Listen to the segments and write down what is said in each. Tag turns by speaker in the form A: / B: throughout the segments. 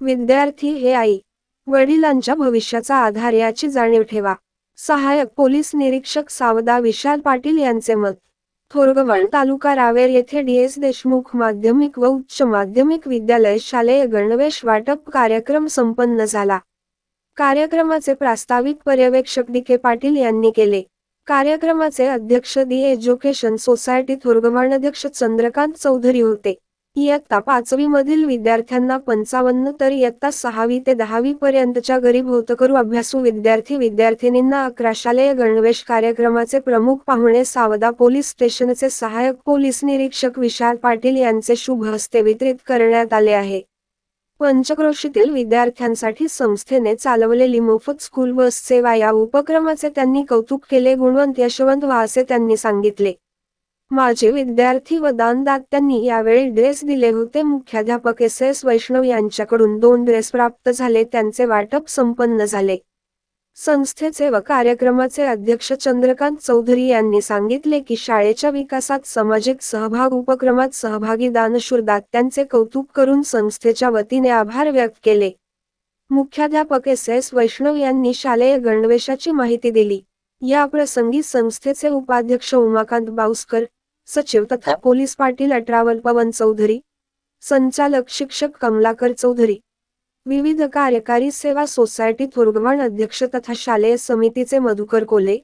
A: विद्यार्थी हे आई. वडिलांच्या भविष्याचा आधार याची जाणीव ठेवा. सहाय्यक पोलीस निरीक्षक सावदा विशाल पाटील यांचे मत. थोरगवण तालुका रावेर येथे डीएस देशमुख माध्यमिक व उच्च माध्यमिक विद्यालय शालेय गणवेश वाटप कार्यक्रम संपन्न झाला. कार्यक्रमाचे प्रास्ताविक पर्यवेक्षक डी के पाटील यांनी केले. कार्यक्रमाचे अध्यक्ष दी एज्युकेशन सोसायटी थोरगवाण अध्यक्ष चंद्रकांत चौधरी होते. इयत्ता पाचवीमधील विद्यार्थ्यांना पंचावन्न तर इयत्ता सहावी ते दहावी पर्यंतच्या गरीब होतकरू अभ्यासू विद्यार्थी विद्यार्थिनींना अकरा शालेय गणवेश कार्यक्रमाचे प्रमुख पाहुणे सावदा पोलीस स्टेशनचे सहाय्यक पोलीस निरीक्षक विशाल पाटील यांचे शुभ हस्ते वितरित करण्यात आले आहे. पंचक्रोशीतील विद्यार्थ्यांसाठी संस्थेने चालवलेली मोफत स्कूल बस सेवा या उपक्रमाचे त्यांनी कौतुक केले गुणवंत यशवंत वासे त्यांनी सांगितले. माझे विद्यार्थी व दानदात्यांनी यावेळी ड्रेस दिले होते. मुख्याध्यापक एस. एस. वैष्णव यांच्याकडून दोन ड्रेस प्राप्त झाले. त्यांचे वाटप संपन्न झाले. संस्थेचे व कार्यक्रमाचे अध्यक्ष चंद्रकांत चौधरी यांनी सांगितले की शाळेच्या विकासात सामाजिक सहभाग उपक्रमात सहभागी दानशूर दात्यांचे कौतुक करून संस्थेच्या वतीने आभार व्यक्त केले. मुख्याध्यापक एस. एस. वैष्णव यांनी शालेय गणवेशाची माहिती दिली. या प्रसंगी संस्थेचे उपाध्यक्ष उमाकांत बाउस्कर सचिव तथा पोलीस पाटील अठरावल पवन चौधरी संचालक शिक्षक कमलाकर चौधरी विविध कार्यकारी सेवा सोसायटी थोरगवाण अध्यक्ष तथा शालेय समितीचे मधुकर कोले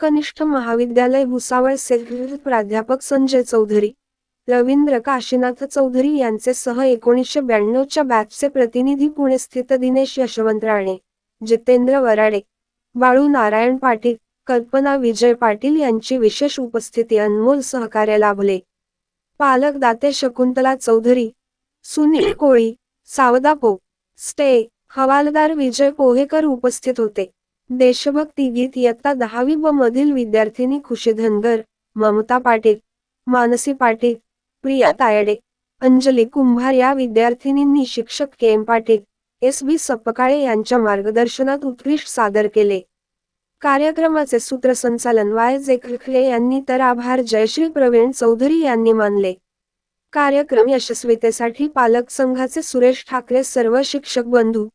A: कनिष्ठ महाविद्यालय भुसावळ सेक्रेटरी प्राध्यापक संजय चौधरी रवींद्र काशीनाथ चौधरी यांचे सह एकोणीसशे ब्याण्णवच्या बॅचचे प्रतिनिधी पुणे स्थित दिनेश यशवंत राणे जितेंद्र वराडे बाळू नारायण पाटील कल्पना विजय पाटील यांची विशेष उपस्थिती अनमोल सहकार्य लाभले. पालक दाते शकुंतला चौधरी सुनील कोळी सावदा पो स्टे हवालदार विजय पोहेकर उपस्थित होते. देशभक्ती गीत इयत्ता दहावी व मधील विद्यार्थिनी खुशी धनगर ममता पाटील मानसी पाटील प्रिया तायडे अंजली कुंभार या विद्यार्थिनींनी शिक्षक K M Patil S B Sapkale यांच्या मार्गदर्शनात उत्कृष्ट सादर केले. कार्यक्रमाचे सूत्रसंचालन वाय जेखले यांनी तर आभार. जयश्री प्रवीण चौधरी यांनी मानले. कार्यक्रम यशस्वीतेसाठी पालक संघाचे सुरेश ठाकरे सर्व शिक्षक बंधू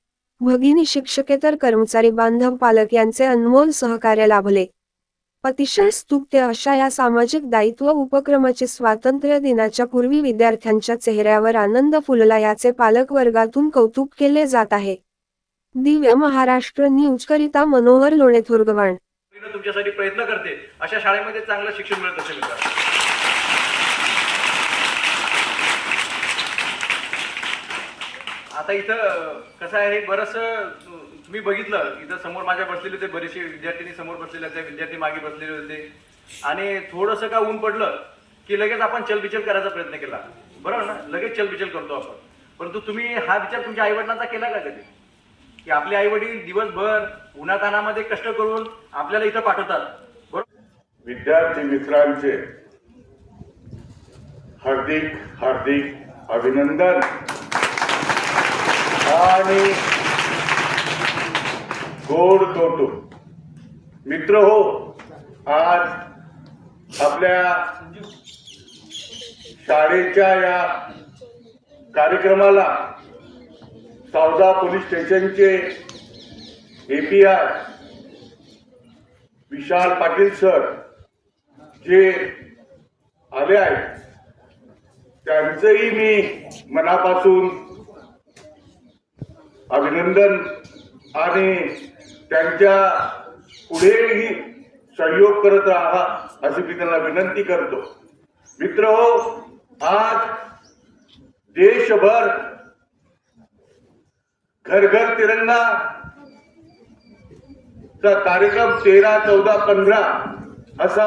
A: भगिनी शिक्षकेतर कर्मचारी बांधव पालक यांचे अनमोल सहकार्य लाभले. अतिशय स्तुत्य अशा या सामाजिक दायित्व उपक्रमाचे स्वातंत्र्य दिनाच्या पूर्वी विद्यार्थ्यांच्या चेहऱ्यावर आनंद फुलला याचे पालक वर्गातून कौतुक केले जात आहे. दिव्य महाराष्ट्र न्यूज करिता मनोहर लोणे थोरगवाण
B: तुमच्यासाठी प्रयत्न करते. अशा शाळेमध्ये चांगलं शिक्षण मिळत असेल आता इथं कसं आहे बरस तुम्ही बघितलं इथं समोर माझ्या बसलेले होते बरेचसे विद्यार्थिनी समोर बसलेले होते विद्यार्थी मागे बसलेले होते. आणि थोडंसं का ऊन पडलं की लगेच आपण चलबिचल करायचा प्रयत्न केला. बरोबर ना? लगेच चलबिचल करतो आपण. परंतु तुम्ही हा विचार तुमच्या आईवडिलांचा केला का कधी? की आपले आई वडील दिवसभर उन्हातानामध्ये कष्ट करून आपल्याला इथं पाठवतात. बरोबर
C: विद्यार्थी मित्रांचे हार्दिक हार्दिक अभिनंदन. आणि गोड कौतुक. मित्र हो आज आपल्या शाळेच्या या कार्यक्रमाला Savda police station API Vishal Patil sir जे आले आहेत त्यांचंही मी मनापासून अभिनंदन आणि त्यांच्या पुढेही सहयोग करत राहा अशी मी त्यांना विनंती करतो. मित्र हो आज देशभर घर घर तिरंगा. चा कार्यक्रम तेरा चौदा पंधरा असा